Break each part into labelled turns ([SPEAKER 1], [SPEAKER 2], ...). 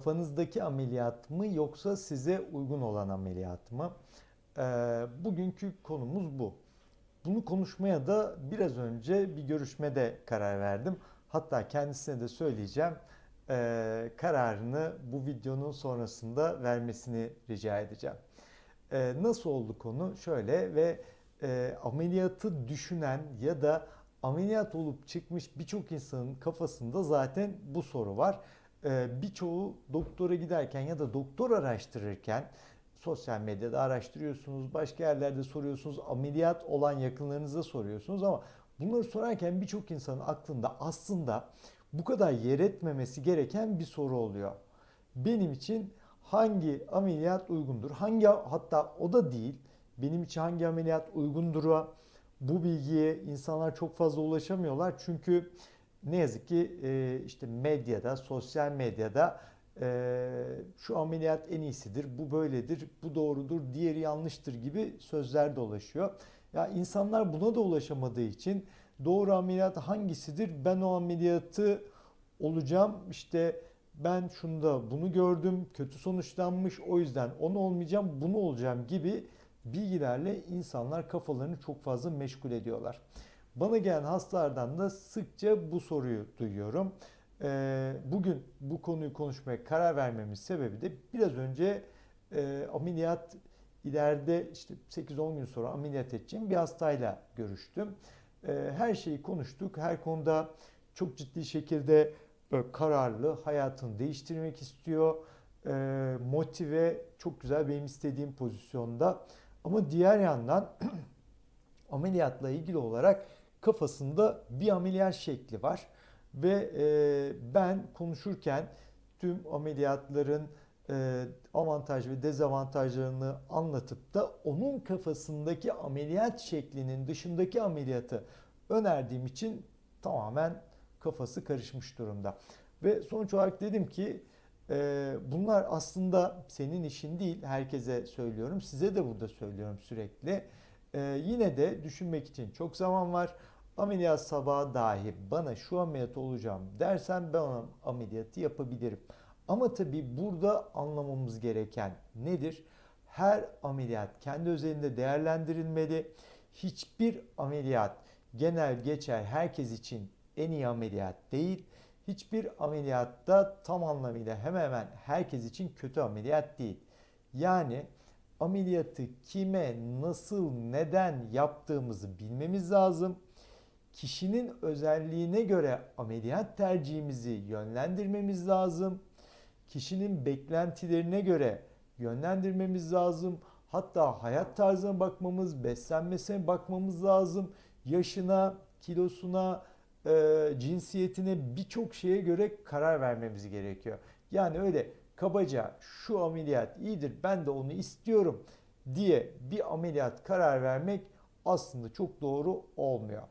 [SPEAKER 1] Kafanızdaki ameliyat mı yoksa size uygun olan ameliyat mı? Ee, bugünkü konumuz bu. Bunu konuşmaya da biraz önce bir görüşmede karar verdim. Hatta kendisine de söyleyeceğim. Ee, kararını bu videonun sonrasında vermesini rica edeceğim. Ee, nasıl oldu konu? Şöyle ve e, ameliyatı düşünen ya da ameliyat olup çıkmış birçok insanın kafasında zaten bu soru var. Ee, birçoğu doktora giderken ya da doktor araştırırken sosyal medyada araştırıyorsunuz, başka yerlerde soruyorsunuz, ameliyat olan yakınlarınıza soruyorsunuz ama bunları sorarken birçok insanın aklında aslında bu kadar yer etmemesi gereken bir soru oluyor. Benim için hangi ameliyat uygundur? Hangi hatta o da değil. Benim için hangi ameliyat uygundur? Bu bilgiye insanlar çok fazla ulaşamıyorlar. Çünkü ne yazık ki e, işte medyada, sosyal medyada e, şu ameliyat en iyisidir, bu böyledir, bu doğrudur, diğeri yanlıştır gibi sözler dolaşıyor. Ya insanlar buna da ulaşamadığı için doğru ameliyat hangisidir? Ben o ameliyatı olacağım. İşte ben şunda bunu gördüm, kötü sonuçlanmış. O yüzden onu olmayacağım, bunu olacağım gibi bilgilerle insanlar kafalarını çok fazla meşgul ediyorlar. Bana gelen hastalardan da sıkça bu soruyu duyuyorum. Ee, bugün bu konuyu konuşmaya karar vermemin sebebi de biraz önce e, ameliyat ileride işte 8-10 gün sonra ameliyat edeceğim bir hastayla görüştüm. Ee, her şeyi konuştuk. Her konuda çok ciddi şekilde böyle kararlı, hayatını değiştirmek istiyor. Ee, motive, çok güzel benim istediğim pozisyonda. Ama diğer yandan ameliyatla ilgili olarak kafasında bir ameliyat şekli var. Ve e, ben konuşurken tüm ameliyatların e, avantaj ve dezavantajlarını anlatıp da onun kafasındaki ameliyat şeklinin dışındaki ameliyatı önerdiğim için tamamen kafası karışmış durumda. Ve sonuç olarak dedim ki e, bunlar aslında senin işin değil. Herkese söylüyorum. Size de burada söylüyorum sürekli. E, yine de düşünmek için çok zaman var. Ameliyat sabahı dahi bana şu ameliyat olacağım dersen ben o ameliyatı yapabilirim. Ama tabii burada anlamamız gereken nedir? Her ameliyat kendi özelinde değerlendirilmeli. Hiçbir ameliyat genel geçer herkes için en iyi ameliyat değil. Hiçbir ameliyatta tam anlamıyla hemen hemen herkes için kötü ameliyat değil. Yani ameliyatı kime, nasıl, neden yaptığımızı bilmemiz lazım. Kişinin özelliğine göre ameliyat tercihimizi yönlendirmemiz lazım. Kişinin beklentilerine göre yönlendirmemiz lazım. Hatta hayat tarzına bakmamız, beslenmesine bakmamız lazım. Yaşına, kilosuna, e, cinsiyetine birçok şeye göre karar vermemiz gerekiyor. Yani öyle kabaca şu ameliyat iyidir ben de onu istiyorum diye bir ameliyat karar vermek aslında çok doğru olmuyor.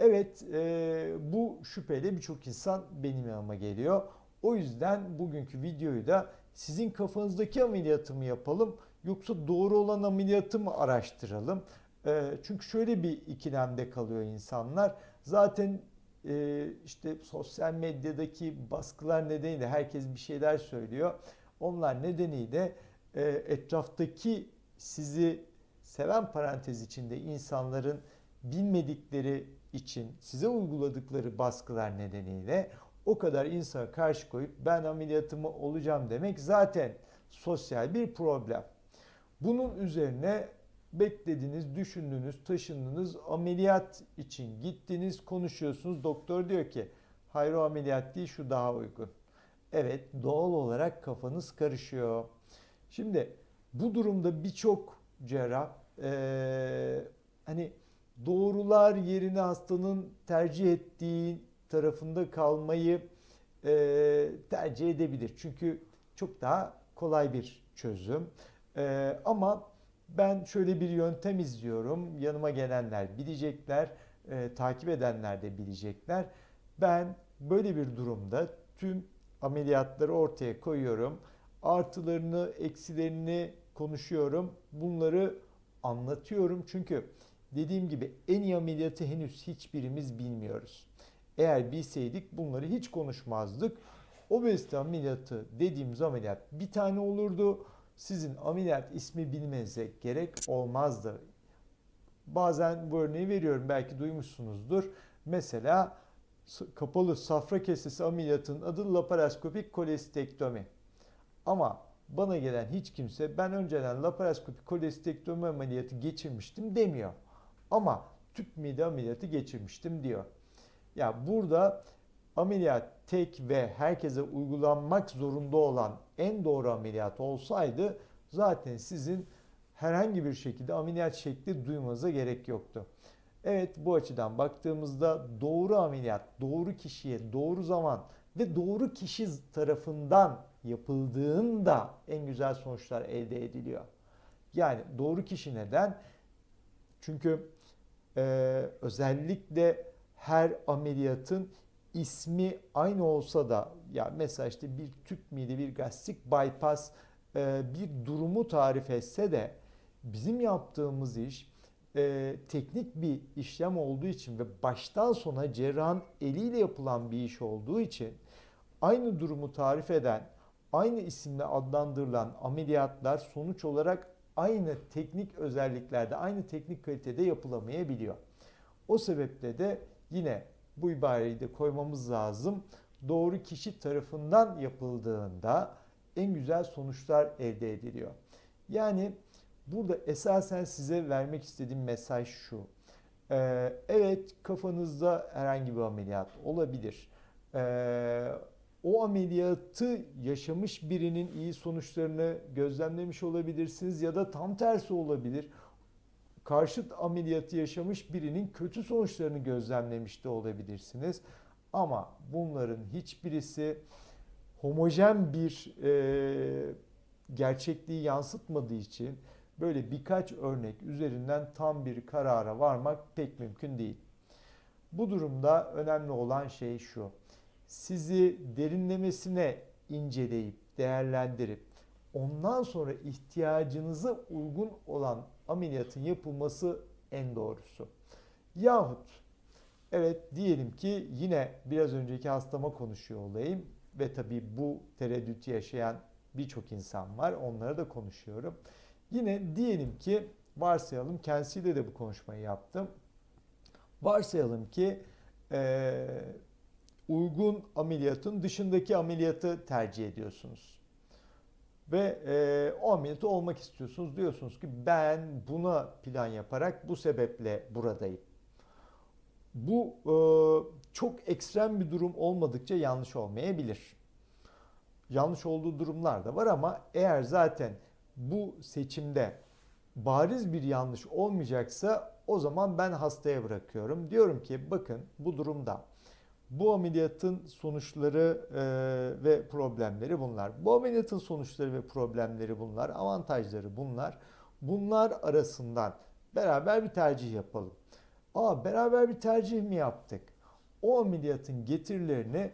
[SPEAKER 1] Evet e, bu şüpheyle birçok insan benim yanıma geliyor. O yüzden bugünkü videoyu da sizin kafanızdaki ameliyatı mı yapalım yoksa doğru olan ameliyatı mı araştıralım? E, çünkü şöyle bir ikilemde kalıyor insanlar. Zaten işte sosyal medyadaki baskılar nedeniyle herkes bir şeyler söylüyor. Onlar nedeniyle e, etraftaki sizi seven parantez içinde insanların bilmedikleri için size uyguladıkları baskılar nedeniyle o kadar insana karşı koyup ben ameliyatımı olacağım demek zaten sosyal bir problem. Bunun üzerine beklediniz, düşündünüz, taşındınız, ameliyat için gittiniz, konuşuyorsunuz. Doktor diyor ki hayır o ameliyat değil şu daha uygun. Evet doğal olarak kafanız karışıyor. Şimdi bu durumda birçok cerrah ee, hani doğrular yerine hastanın tercih ettiği tarafında kalmayı e, tercih edebilir. Çünkü çok daha kolay bir çözüm. E, ama ben şöyle bir yöntem izliyorum. Yanıma gelenler bilecekler, e, takip edenler de bilecekler. Ben böyle bir durumda tüm ameliyatları ortaya koyuyorum. Artılarını, eksilerini konuşuyorum. Bunları anlatıyorum. Çünkü dediğim gibi en iyi ameliyatı henüz hiçbirimiz bilmiyoruz. Eğer bilseydik bunları hiç konuşmazdık. Obezite ameliyatı dediğimiz ameliyat bir tane olurdu. Sizin ameliyat ismi bilmenize gerek olmazdı. Bazen bu örneği veriyorum belki duymuşsunuzdur. Mesela kapalı safra kesesi ameliyatının adı laparoskopik kolestektomi. Ama bana gelen hiç kimse ben önceden laparoskopik kolestektomi ameliyatı geçirmiştim demiyor. Ama tüp mide ameliyatı geçirmiştim diyor. Ya burada ameliyat tek ve herkese uygulanmak zorunda olan en doğru ameliyat olsaydı zaten sizin herhangi bir şekilde ameliyat şekli duymanıza gerek yoktu. Evet bu açıdan baktığımızda doğru ameliyat, doğru kişiye, doğru zaman ve doğru kişi tarafından yapıldığında en güzel sonuçlar elde ediliyor. Yani doğru kişi neden? Çünkü e, özellikle her ameliyatın ismi aynı olsa da ya mesela işte bir tüp mide bir gastrik bypass e, bir durumu tarif etse de bizim yaptığımız iş e, teknik bir işlem olduğu için ve baştan sona cerrahın eliyle yapılan bir iş olduğu için aynı durumu tarif eden, aynı isimle adlandırılan ameliyatlar sonuç olarak aynı teknik özelliklerde, aynı teknik kalitede yapılamayabiliyor. O sebeple de yine bu ibareyi de koymamız lazım. Doğru kişi tarafından yapıldığında en güzel sonuçlar elde ediliyor. Yani burada esasen size vermek istediğim mesaj şu. Ee, evet kafanızda herhangi bir ameliyat olabilir. Ee, o ameliyatı yaşamış birinin iyi sonuçlarını gözlemlemiş olabilirsiniz ya da tam tersi olabilir. Karşıt ameliyatı yaşamış birinin kötü sonuçlarını gözlemlemiş de olabilirsiniz. Ama bunların hiçbirisi homojen bir e, gerçekliği yansıtmadığı için böyle birkaç örnek üzerinden tam bir karara varmak pek mümkün değil. Bu durumda önemli olan şey şu. Sizi derinlemesine inceleyip, değerlendirip ondan sonra ihtiyacınıza uygun olan ameliyatın yapılması en doğrusu. Yahut evet diyelim ki yine biraz önceki hastama konuşuyor olayım ve tabii bu tereddütü yaşayan birçok insan var. Onlara da konuşuyorum. Yine diyelim ki varsayalım kendisiyle de bu konuşmayı yaptım. Varsayalım ki e, uygun ameliyatın dışındaki ameliyatı tercih ediyorsunuz. Ve e, o ameliyatı olmak istiyorsunuz. Diyorsunuz ki ben buna plan yaparak bu sebeple buradayım. Bu e, çok ekstrem bir durum olmadıkça yanlış olmayabilir. Yanlış olduğu durumlar da var ama eğer zaten bu seçimde bariz bir yanlış olmayacaksa o zaman ben hastaya bırakıyorum. Diyorum ki bakın bu durumda bu ameliyatın sonuçları e, ve problemleri bunlar. Bu ameliyatın sonuçları ve problemleri bunlar. Avantajları bunlar. Bunlar arasından beraber bir tercih yapalım. Aa beraber bir tercih mi yaptık? O ameliyatın getirilerini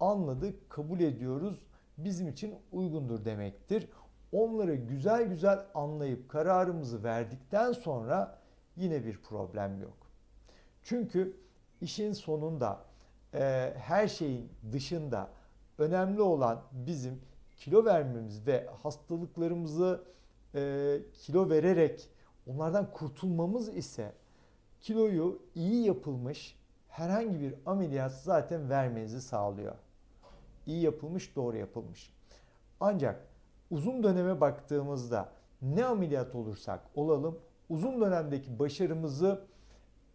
[SPEAKER 1] anladık, kabul ediyoruz. Bizim için uygundur demektir. Onları güzel güzel anlayıp kararımızı verdikten sonra yine bir problem yok. Çünkü işin sonunda e, her şeyin dışında önemli olan bizim kilo vermemiz ve hastalıklarımızı e, kilo vererek onlardan kurtulmamız ise kiloyu iyi yapılmış herhangi bir ameliyat zaten vermenizi sağlıyor. İyi yapılmış, doğru yapılmış. Ancak uzun döneme baktığımızda ne ameliyat olursak olalım uzun dönemdeki başarımızı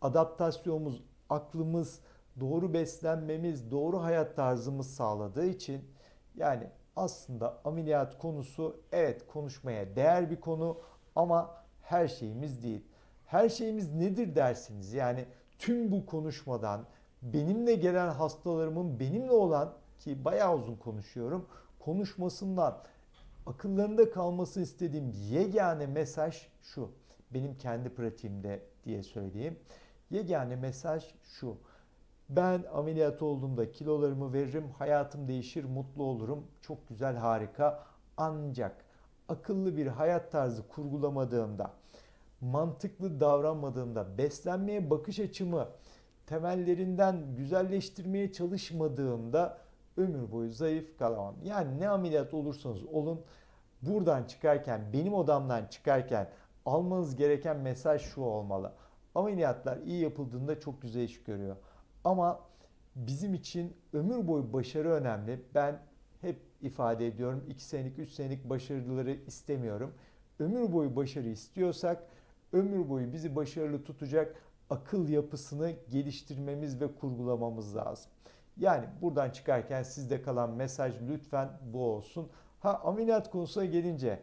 [SPEAKER 1] adaptasyonumuz, aklımız, doğru beslenmemiz, doğru hayat tarzımız sağladığı için yani aslında ameliyat konusu evet konuşmaya değer bir konu ama her şeyimiz değil. Her şeyimiz nedir dersiniz? Yani tüm bu konuşmadan benimle gelen hastalarımın benimle olan ki bayağı uzun konuşuyorum konuşmasından akıllarında kalması istediğim yegane mesaj şu. Benim kendi pratiğimde diye söyleyeyim. Yegane mesaj şu. Ben ameliyat olduğumda kilolarımı veririm, hayatım değişir, mutlu olurum. Çok güzel, harika. Ancak akıllı bir hayat tarzı kurgulamadığımda, mantıklı davranmadığımda, beslenmeye bakış açımı temellerinden güzelleştirmeye çalışmadığımda ömür boyu zayıf kalamam. Yani ne ameliyat olursanız olun buradan çıkarken, benim odamdan çıkarken almanız gereken mesaj şu olmalı. Ameliyatlar iyi yapıldığında çok güzel iş görüyor. Ama bizim için ömür boyu başarı önemli. Ben hep ifade ediyorum 2 senelik 3 senelik başarıları istemiyorum. Ömür boyu başarı istiyorsak ömür boyu bizi başarılı tutacak akıl yapısını geliştirmemiz ve kurgulamamız lazım. Yani buradan çıkarken sizde kalan mesaj lütfen bu olsun. Ha ameliyat konusuna gelince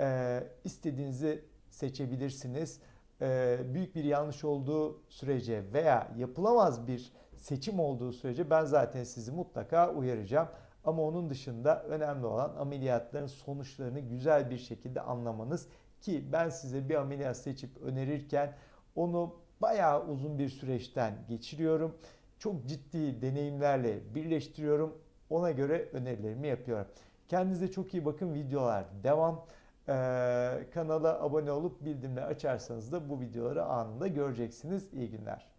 [SPEAKER 1] e, istediğinizi seçebilirsiniz. E, büyük bir yanlış olduğu sürece veya yapılamaz bir seçim olduğu sürece ben zaten sizi mutlaka uyaracağım. Ama onun dışında önemli olan ameliyatların sonuçlarını güzel bir şekilde anlamanız ki ben size bir ameliyat seçip önerirken onu bayağı uzun bir süreçten geçiriyorum. Çok ciddi deneyimlerle birleştiriyorum. Ona göre önerilerimi yapıyorum. Kendinize çok iyi bakın. Videolar devam. Ee, kanala abone olup bildirimleri açarsanız da bu videoları anında göreceksiniz. İyi günler.